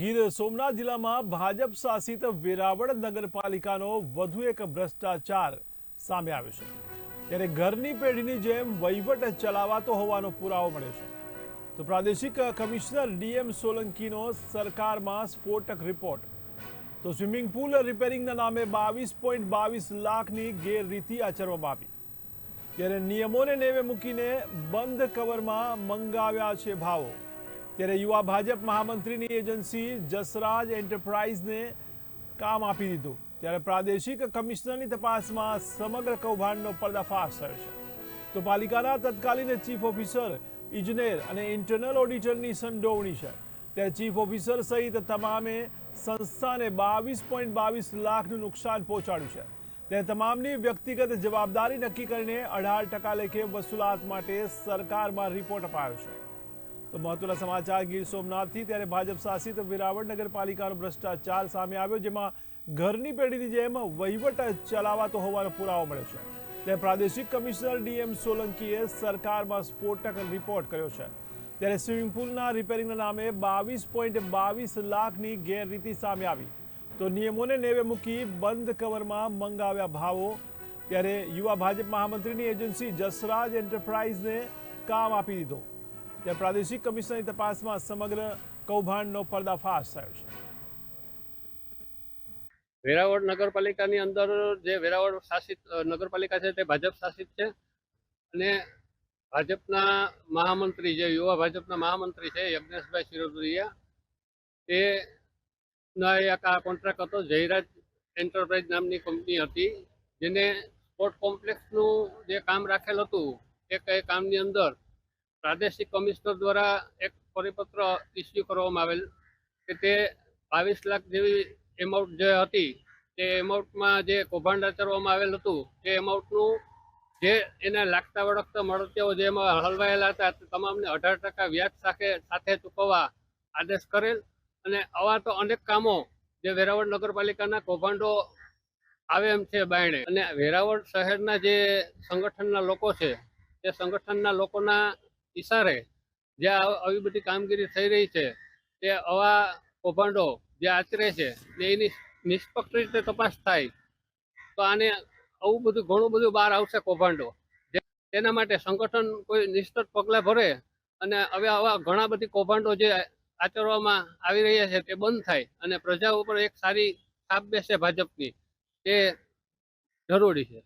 ગીર સોમનાથ જિલ્લામાં ભાજપ શાસિત વેરાવળ નગરપાલિકાનો વધુ એક ભ્રષ્ટાચાર સામે આવ્યો છે. ત્યારે ઘરની પેઢીની જેમ વહીવટ ચલાવાતો હોવાનો પુરાવો મળ્યો છે. તો પ્રાદેશિક કમિશનર ડીએમ સોલંકીનો સરકારમાં સ્ફોટક રિપોર્ટ. તો સ્વિમિંગ પુલ રિપેરિંગના નામે બાવીસ પોઈન્ટ બાવીસ લાખની ગેરરીતિ આચરવામાં આવી. ત્યારે નિયમોને નેવે મૂકીને બંધ કવરમાં મંગાવ્યા છે ભાવો. ત્યારે યુવા ભાજપ મહામંત્રીની એજન્સી જસરાજ એન્ટરપ્રાઇઝને કામ આપી દીધું. ત્યારે પ્રાદેશિક કમિશનરની તપાસમાં સમગ્ર કૌભાંડનો પર્દાફાશ થયો છે. તો પાલિકાના તત્કાલીન ચીફ ઓફિસર, ઇજનેર અને ઇન્ટરનલ ઓડિટરની સંડોવણી છે. ત્યારે ચીફ ઓફિસર સહિત તમામે સંસ્થાને બાવીસ પોઈન્ટ બાવીસ લાખનું નુકસાન પહોંચાડ્યું છે. ત્યારે તમામની વ્યક્તિગત જવાબદારી નક્કી કરીને અઢાર ટકા લેખે વસૂલાત માટે સરકારમાં રિપોર્ટ અપાયો છે. તો મહત્વના સમાચાર, ગીર સોમનાથથી ત્યારે ભાજપ શાસિત વેરાવળ નગરપાલિકાનો ભ્રષ્ટાચાર સામે આવ્યો, જેમાં ઘરની પેઢીની જેમ વહીવટ ચલાવાતો હોવાનો પુરાવો મળ્યો છે. ત્યારે પ્રાદેશિક કમિશનર ડીએમ સોલંકીએ સરકારમાં સ્ફોટક રિપોર્ટ કર્યો છે. ત્યારે સ્વિમિંગ પુલના રિપેરિંગના નામે બાવીસ પોઈન્ટ બાવીસ લાખની ગેરરીતિ સામે આવી. તો નિયમોને નેવે મૂકી બંધ કવરમાં મંગાવ્યા ભાવો. ત્યારે યુવા ભાજપ મહામંત્રીની એજન્સી જસરાજ એન્ટરપ્રાઇઝને કામ આપી દીધો. ત્યારે પ્રાદેશિક કમિશનરની તપાસમાં સમગ્ર કૌભાંડનો પર્દાફાશ થયો છે. વેરાવળ નગરપાલિકાની અંદર જે વેરાવળ શાસિત નગરપાલિકા છે તે ભાજપ શાસિત છે અને ભાજપના મહામંત્રી જે યુવા ભાજપના મહામંત્રી છે, યજ્ઞેશભાઈ શિરોદરિયા તે ના એક આ કોન્ટ્રાક્ટ હતો, જયરાજ એન્ટરપ્રાઇઝ નામની કંપની હતી, જેને સ્પોર્ટ કોમ્પ્લેક્સનું જે કામ રાખેલ હતું એ કામની અંદર પ્રાદેશિક કમિશનર દ્વારા એક પરિપત્ર ઇસ્યુ કરવામાં આવેલ કે તે બાવીસ લાખ જેવી એમાઉન્ટ જે હતી, તે એમાઉન્ટમાં જે કૌભાંડ આચરવામાં આવેલ હતું, તે એમાઉન્ટનું જે એને લાગતા વળગતા મળતીઓ જેમાં હલવાયેલા હતા, તે તમામને અઢાર ટકા વ્યાજ સાથે સાથે ચૂકવવા આદેશ કરેલ અને આવા તો અનેક કામો જે વેરાવળ નગરપાલિકાના કૌભાંડો આવે એમ છે બાયણે. અને વેરાવળ શહેરના જે સંગઠનના લોકો છે, તે સંગઠનના લોકોના ઈશારે જે આવી બધી કામગીરી થઈ રહી છે, તે આવા કૌભાંડો જે આચરે છે એની નિષ્પક્ષ રીતે તપાસ થાય, તો આને આવું બધું ઘણું બધું બહાર આવશે કૌભાંડો. તેના માટે સંગઠન કોઈ નિષ્ઠ પગલાં ભરે અને હવે આવા ઘણા બધી કૌભાંડો જે આચરવામાં આવી રહ્યા છે, તે બંધ થાય અને પ્રજા ઉપર એક સારી છાપ બેસે ભાજપની. તે જરૂરી છે.